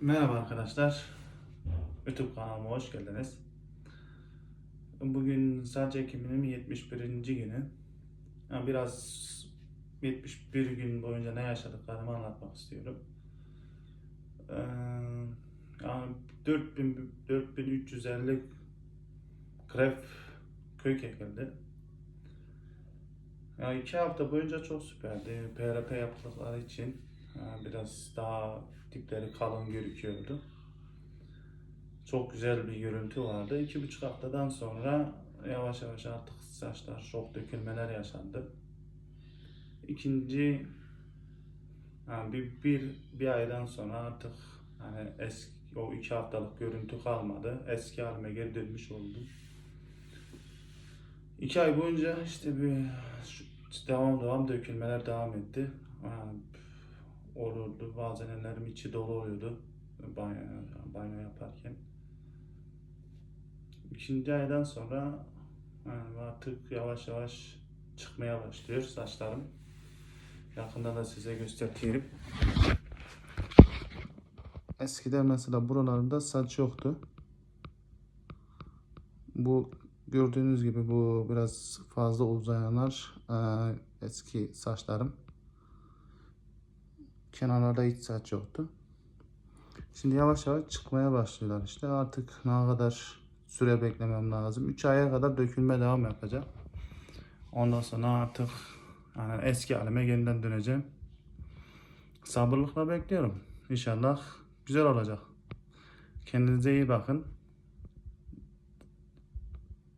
Merhaba arkadaşlar. YouTube kanalıma hoş geldiniz. Bugün saç ekiminin 71. günü. Yani biraz 71 gün boyunca ne yaşadıklarımı anlatmak istiyorum. Ee, yani 4000 4350 krep kök ekildi. Yani iki hafta boyunca çok süperdi. PRP yaptıkları için biraz daha dipleri kalın gözüküyordu. Çok güzel bir görüntü vardı. İki buçuk haftadan sonra yavaş yavaş artık saçlar çok dökülmeler yaşandı. İkinci yani bir, bir, bir aydan sonra artık hani eski o iki haftalık görüntü kalmadı. Eski halime geri dönmüş oldum. İki ay boyunca işte bir devam devam dökülmeler devam etti. Yani olurdu. Bazen ellerim içi dolu oluyordu banyo, banyo yaparken. İkinci aydan sonra yani artık yavaş yavaş çıkmaya başlıyor saçlarım. Yakında da size göstereyim. Eskiden mesela buralarında saç yoktu. Bu gördüğünüz gibi bu biraz fazla uzayanlar eee, eski saçlarım. Kenarlarda hiç saç yoktu. Şimdi yavaş yavaş çıkmaya başlıyorlar işte. Artık ne kadar süre beklemem lazım. 3 aya kadar dökülme devam yapacak. Ondan sonra artık yani eski halime yeniden döneceğim. Sabırlıkla bekliyorum. İnşallah güzel olacak. Kendinize iyi bakın.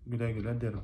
Güle güle derim.